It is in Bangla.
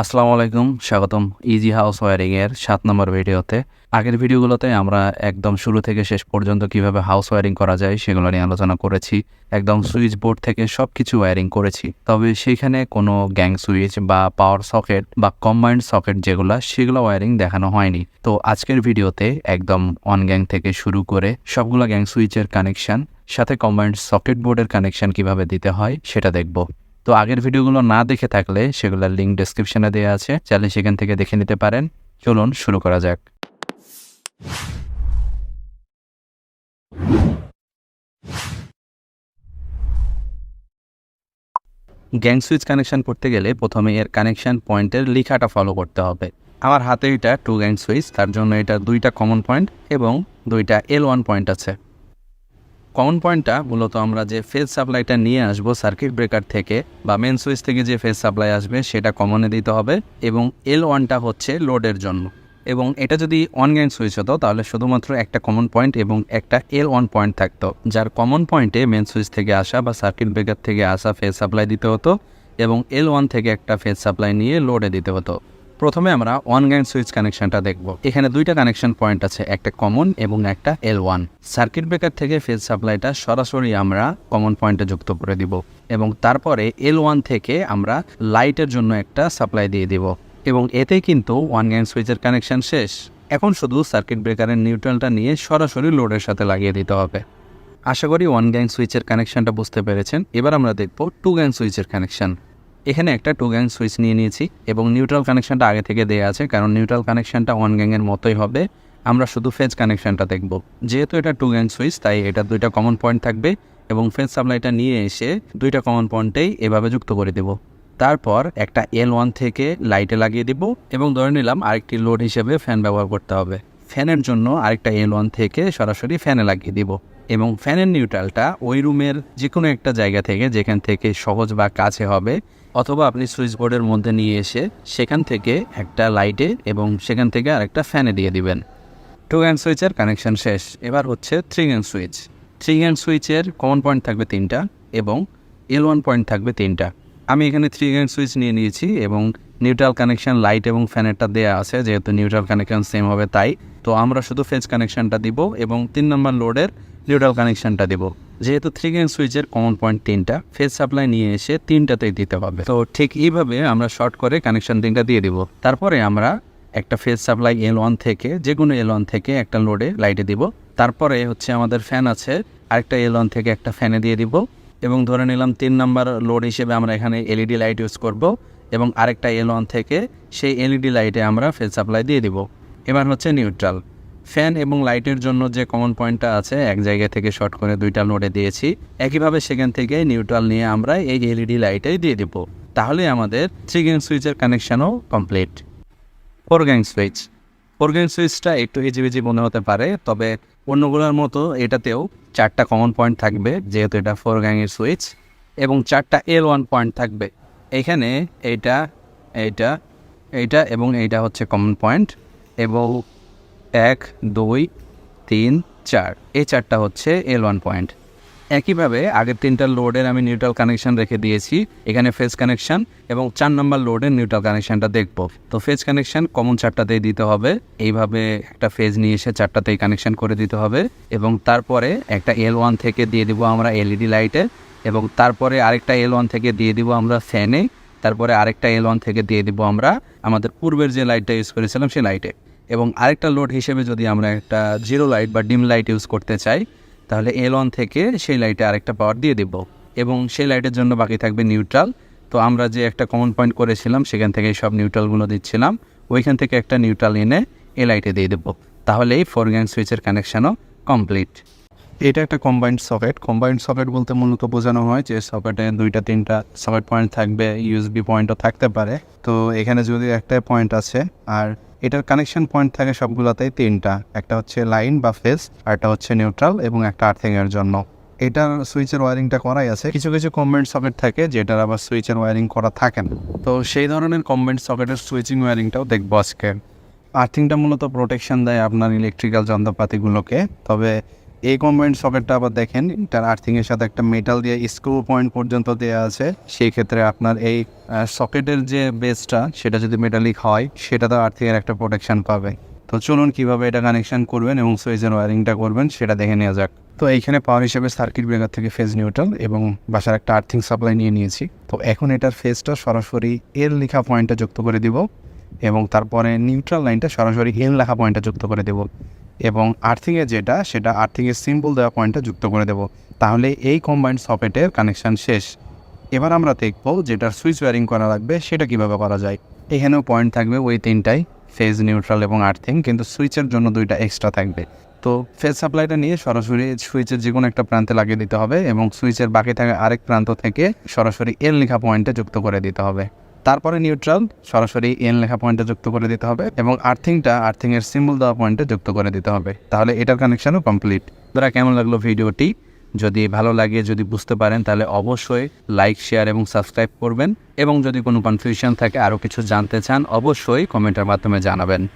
আসসালামু আলাইকুম, স্বাগতম ইজি হাউস ওয়ারিং এর সাত নম্বর ভিডিওতে। আগের ভিডিওগুলোতে আমরা একদম শুরু থেকে শেষ পর্যন্ত কীভাবে হাউস ওয়ারিং করা যায় সেগুলো নিয়ে আলোচনা করেছি, একদম সুইচ বোর্ড থেকে সব কিছু ওয়ারিং করেছি। তবে সেখানে কোনো গ্যাং সুইচ বা পাওয়ার সকেট বা কম্বাইন্ড সকেট যেগুলো, সেগুলো ওয়ারিং দেখানো হয়নি। তো আজকের ভিডিওতে একদম অন গ্যাং থেকে শুরু করে সবগুলো গ্যাং সুইচের কানেকশন সাথে কম্বাইন্ড সকেট বোর্ডের কানেকশন কীভাবে দিতে হয় সেটা দেখব। তো আগের ভিডিওগুলো না দেখে থাকলে সেগুলোর লিঙ্ক ডেসক্রিপশনে দেওয়া আছে। চাইলে সেখান থেকে দেখে নিতে পারেন। চলুন শুরু করা যাক। গ্যাং সুইচ কানেকশন করতে গেলে প্রথমে এর কানেকশন পয়েন্টের লেখাটা ফলো করতে হবে। আমার হাতে এটা টু গ্যাং সুইচ তার জন্য এটা দুইটা কমন পয়েন্ট এবং দুইটা এল ওয়ান পয়েন্ট আছে। কমন পয়েন্টটা মূলত আমরা যে ফেজ সাপ্লাইটা নিয়ে আসব সার্কিট ব্রেকার থেকে বা মেন সুইচ থেকে যে ফেজ সাপ্লাই আসবে, সেটা কমনে দিতে হবে এবং এল ওয়ানটা হচ্ছে লোডের জন্য। এবং এটা যদি অন গ্যাং সুইচ হতো, তাহলে শুধুমাত্র একটা কমন পয়েন্ট এবং একটা এল ওয়ান পয়েন্ট থাকতো। যার কমন পয়েন্টে মেন সুইচ থেকে আসা বা সার্কিট ব্রেকার থেকে আসা ফেজ সাপ্লাই দিতে হতো এবং এল ওয়ান থেকে একটা ফেজ সাপ্লাই নিয়ে লোডে দিতে হতো। প্রথমে আমরা ওয়ান গ্যাং সুইচ কানেকশনটা দেখব। এখানে দুইটা কানেকশন পয়েন্ট আছে, একটা কমন এবং একটা এল ওয়ান সার্কিট ব্রেকার থেকে ফেজ সাপ্লাইটা সরাসরি আমরা কমন পয়েন্টে যুক্ত করে দিব এবং তারপরে এল ওয়ান থেকে আমরা লাইটের জন্য একটা সাপ্লাই দিয়ে দিব। এবং এতে কিন্তু ওয়ান গ্যাং সুইচের কানেকশন শেষ। এখন শুধু সার্কিট ব্রেকারের নিউট্রালটা নিয়ে সরাসরি লোডের সাথে লাগিয়ে দিতে হবে। আশা করি ওয়ান গ্যাং সুইচের কানেকশনটা বুঝতে পেরেছেন। এবার আমরা দেখব টু গ্যাং সুইচের কানেকশন। এখানে একটা টু গ্যাং সুইচ নিয়ে নিয়েছি এবং নিউট্রাল কানেকশনটা আগে থেকে দেওয়া আছে, কারণ নিউট্রাল কানেকশনটা ওয়ান গ্যাংয়ের মতোই হবে। আমরা শুধু ফেজ কানেকশনটা দেখব। যেহেতু এটা টু গ্যাং সুইচ তাই এটা দুইটা কমন পয়েন্ট থাকবে এবং ফেজ সাপ্লাইটা নিয়ে এসে দুইটা কমন পয়েন্টেই এভাবে যুক্ত করে দেব। তারপর একটা এল ওয়ান থেকে লাইটে লাগিয়ে দিব এবং ধরে নিলাম আরেকটি লোড হিসেবে ফ্যান ব্যবহার করতে হবে। ফ্যানের জন্য আরেকটা এল ওয়ান থেকে সরাসরি ফ্যানে লাগিয়ে দিব। এবং ফ্যানের নিউট্রালটা ওই রুমের যে কোনো একটা জায়গা থেকে, যেখান থেকে সহজ বা কাছে হবে, অথবা আপনি সুইচ বোর্ডের মধ্যে নিয়ে এসে সেখান থেকে একটা লাইটে এবং সেখান থেকে আরেকটা ফ্যানে দিয়ে দিবেন। টু গ্যান সুইচের কানেকশন শেষ। এবার হচ্ছে three gang switch. Three gang সুইচের কমন পয়েন্ট থাকবে তিনটা এবং এল ওয়ান পয়েন্ট থাকবে তিনটা। আমি এখানে থ্রি গ্যান সুইচ নিয়ে নিয়েছি এবং নিউট্রাল কানেকশন লাইট এবং ফ্যানেরটা দেওয়া আছে, যেহেতু নিউট্রাল কানেকশন সেম হবে তাই। তো আমরা শুধু ফেজ কানেকশনটা দিব এবং তিন নম্বর লোডের নিউট্রাল কানেকশনটা দিব। যেহেতু থ্রি গ্যাং সুইচের কমন পয়েন্ট তিনটা ফেজ সাপ্লাই নিয়ে এসে তিনটাতেই দিতে হবে। তো ঠিক এইভাবে আমরা শর্ট করে কানেকশন তিনটা দিয়ে দিব। তারপরে আমরা একটা ফেজ সাপ্লাই এল ওয়ান থেকে যে কোনো এল ওয়ান থেকে একটা লোডে লাইটে দিব। তারপরে হচ্ছে আমাদের ফ্যান আছে, আরেকটা এল ওয়ান থেকে একটা ফ্যানে দিয়ে দিব। এবং ধরে নিলাম তিন নাম্বার লোড হিসেবে আমরা এখানে এলইডি লাইট ইউজ করব। এবং আরেকটা এল ওয়ান থেকে সেই এলইডি লাইটে আমরা ফেজ সাপ্লাই দিয়ে দিব। এবার হচ্ছে নিউট্রাল ফ্যান এবং লাইটের জন্য যে কমন পয়েন্টটা আছে, এক জায়গা থেকে শর্ট করে দুইটা নোটে দিয়েছি। একইভাবে সেখান থেকে নিউট্রাল নিয়ে আমরা এই এলইডি লাইটেই দিয়ে দেব। তাহলে আমাদের থ্রি গ্যাং সুইচের কানেকশনও complete four gang switch four gang সুইচটা একটু হিজিবিজি মনে হতে পারে, তবে অন্যগুলোর মতো এটাতেও চারটা কমন পয়েন্ট থাকবে, যেহেতু এটা ফোর গ্যাংয়ের সুইচ এবং চারটা এল ওয়ান পয়েন্ট থাকবে। এখানে এইটা এইটা এইটা এবং এইটা হচ্ছে কমন পয়েন্ট এবং এক, দুই, তিন, চার। এই চারটা হচ্ছে এল ওয়ান পয়েন্ট একইভাবে আগের তিনটা লোডের আমি নিউট্রাল কানেকশন রেখে দিয়েছি। এখানে ফেজ কানেকশন এবং চার নম্বর লোডের নিউট্রাল কানেকশনটা দেখব। তো ফেজ কানেকশন কমন চারটাতেই দিতে হবে। এইভাবে একটা ফেজ নিয়ে এসে চারটাতেই কানেকশন করে দিতে হবে। এবং তারপরে একটা এল ওয়ান থেকে দিয়ে দিব আমরা এলইডি লাইটে এবং তারপরে আরেকটা এল ওয়ান থেকে দিয়ে দিব আমরা ফ্যানে তারপরে আরেকটা এল ওয়ান থেকে দিয়ে দিব আমরা আমাদের পূর্বের যে লাইটটা ইউজ করেছিলাম সেই লাইটে এবং আরেকটা লোড হিসেবে যদি আমরা একটা জিরো লাইট বা ডিম লাইট ইউজ করতে চাই, তাহলে এল ওয়ান থেকে সেই লাইটে আরেকটা পাওয়ার দিয়ে দেব এবং সেই লাইটের জন্য বাকি থাকবে নিউট্রাল তো আমরা যে একটা কমন পয়েন্ট করেছিলাম, সেখান থেকে সব নিউট্রালগুলো দিচ্ছিলাম। ওইখান থেকে একটা নিউট্রাল এনে এ লাইটে দিয়ে দেবো। তাহলে এই ফোর গ্যাং সুইচের কানেকশানও কমপ্লিট এটা একটা কম্বাইন্ড সকেট কম্বাইন্ড সকেট বলতে মূলত বোঝানো হয় যে সকেটে দুইটা, তিনটা সকেট পয়েন্ট থাকবে ইউএসবি পয়েন্টও থাকতে পারে। তো এখানে যদি একটা পয়েন্ট আছে আর এটার কানেকশন পয়েন্ট থাকে সবগুলোতেই তিনটা। একটা হচ্ছে লাইন বা ফেস আর একটা হচ্ছে নিউট্রাল এবং একটা আর্থিংয়ের জন্য। এটার সুইচের ওয়ারিংটা করাই আছে। কিছু কিছু কম্বাইন্ড সকেট থাকে যেটার আবার সুইচের ওয়ারিং করা থাকে না। তো সেই ধরনের কম্বাইন্ড সকেটের সুইচিং ওয়ারিংটাও দেখব আজকে। আর্থিংটা মূলত প্রোটেকশন দেয় আপনার ইলেকট্রিক্যাল যন্ত্রপাতিগুলোকে। তবে এই কম্বাইন্ড সকেটটা আবার দেখেন এটার আর্থিংয়ের সাথে একটা মেটাল দিয়ে স্ক্রু পয়েন্ট পর্যন্ত দেওয়া আছে। সেই ক্ষেত্রে আপনার এই সকেটের যে বেসটা সেটা যদি মেটালিক হয়, সেটা তো আর্থিংয়ের একটা প্রোটেকশন পাবে। তো চলুন কীভাবে এটা কানেকশন করবেন এবং সুইচের ওয়ারিংটা করবেন, সেটা দেখে নেওয়া যাক। তো এইখানে পাওয়ার হিসেবে সার্কিট ব্রেকার থেকে ফেজ নিউট্রাল এবং বাসার একটা আর্থিং সাপ্লাই নিয়ে নিয়েছি। তো এখন এটার ফেজটা সরাসরি এল লেখা পয়েন্টটা যুক্ত করে দিব এবং তারপরে নিউট্রাল লাইনটা সরাসরি এল লেখা পয়েন্টটা যুক্ত করে দেব। এবং আর্থিংয়ে যেটা, সেটা আর্থিংয়ের সিম্পল দেওয়া পয়েন্টটা যুক্ত করে দেব। তাহলে এই কম্বাইন্ড সকেটের কানেকশন শেষ। এবার আমরা দেখব যেটার সুইচ ওয়ারিং করা লাগবে, সেটা কীভাবে করা যায়। এখানেও পয়েন্ট থাকবে ওই তিনটাই ফেজ নিউট্রাল এবং আর্থিং কিন্তু সুইচের জন্য দুইটা এক্সট্রা থাকবে। তো ফেজ সাপ্লাইটা নিয়ে সরাসরি সুইচের যে কোনো একটা প্রান্তে লাগিয়ে দিতে হবে এবং সুইচের বাকি থাকা আরেক প্রান্ত থেকে সরাসরি এল লেখা পয়েন্টে যুক্ত করে দিতে হবে। তারপরে নিউট্রাল সরাসরি এন লেখা পয়েন্টে যুক্ত করে দিতে হবে এবং আর্থিংটা আর্থিংয়ের সিম্বল দেওয়া পয়েন্টে যুক্ত করে দিতে হবে। তাহলে এটার কানেকশনও কমপ্লিট দ্বারা কেমন লাগল ভিডিওটি? যদি ভালো লাগে, যদি বুঝতে পারেন, তাহলে অবশ্যই লাইক শেয়ার এবং সাবস্ক্রাইব করবেন। এবং যদি কোনো কনফিউশন থাকে, আরও কিছু জানতে চান, অবশ্যই কমেন্টের মাধ্যমে জানাবেন।